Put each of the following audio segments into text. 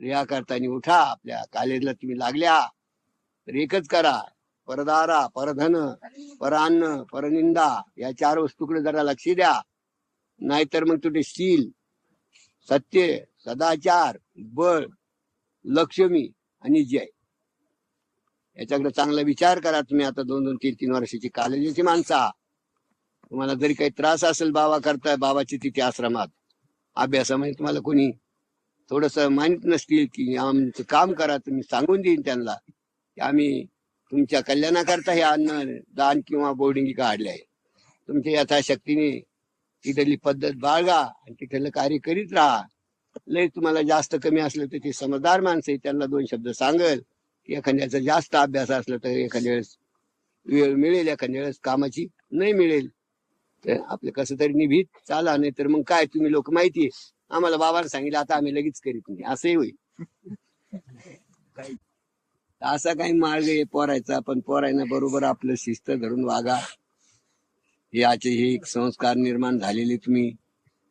रिया करताना उठा आपल्या कॉलेजला तुम्ही लागल्या. तर एकच करा परदारा परधन परान्न परनिंदा या चार वस्तूकडे जरा लक्ष द्या. नाहीतर मग तुझे शील सत्य सदाचार बळ लक्ष्मी आणि जय. याच्याकडे चांगला विचार करा तुम्ही आता दोन दोन तीन तीन वर्षाची कॉलेजाची माणसा. तुम्हाला जरी काही त्रास असेल बाबा करताय बाबाची तिथे आश्रमात. अभ्यासामध्ये तुम्हाला कोणी थोडस मानित नसतील की आमचं काम करा तुम्ही सांगून देईन त्यांना की आम्ही तुमच्या कल्याणाकरता हे अन्न दान किंवा बोर्डिंग काढले आहे तुमच्या यथाशक्तीने तिथली पद्धत बाळगा आणि तिथलं कार्य करीत राहा. लय तुम्हाला जास्त कमी असलं तर ते समजदार माणसं आहे त्यांना दोन शब्द सांगल की एखाद्याचा जास्त अभ्यास असला तर एखाद्या वेळेस वेळ मिळेल एखाद्या वेळेस कामाची नाही मिळेल. तर आपलं कसं तरी निभीत चाला नाही तर मग काय तुम्ही लोक माहिती आम्हाला बाबाने सांगितलं आता आम्ही लगेच करीत नाही. असंही होईल. असा काही मार्ग आहे पोरायचा पण पोरायना बरोबर आपलं शिस्त धरून वागा. याचे हे एक संस्कार निर्माण झालेले तुम्ही.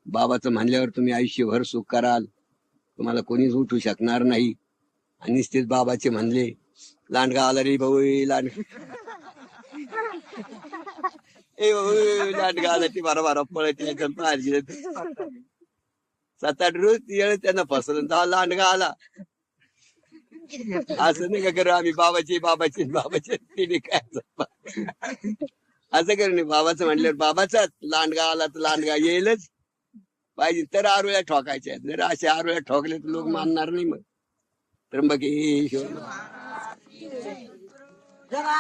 बाबाचं म्हणल्यावर तुम्ही आयुष्यभर सुख कराल. तुम्हाला कोणीच उठू शकणार नाही. आणि निश्चित बाबाचे म्हणले लांडगा आला रे भाऊ लांड ए भाऊ आला ती बारा बारा पळत याच्यात सात आठ रोज येळ त्यांना फसलं तेव्हा लांडगा आला. असं नाही का करू आम्ही बाबाची बाबाची बाबाची तिने काय असं करू नाही बाबाचं म्हटल्यावर बाबाचाच लांडगा आला तर लांडगा येईलच. पाहिजे तर आरोळ्या ठोकायच्या जर अशा आरोळ्या ठोकले तर लोक मानणार नाही मग. त्र्यंबकेश्वर. जरा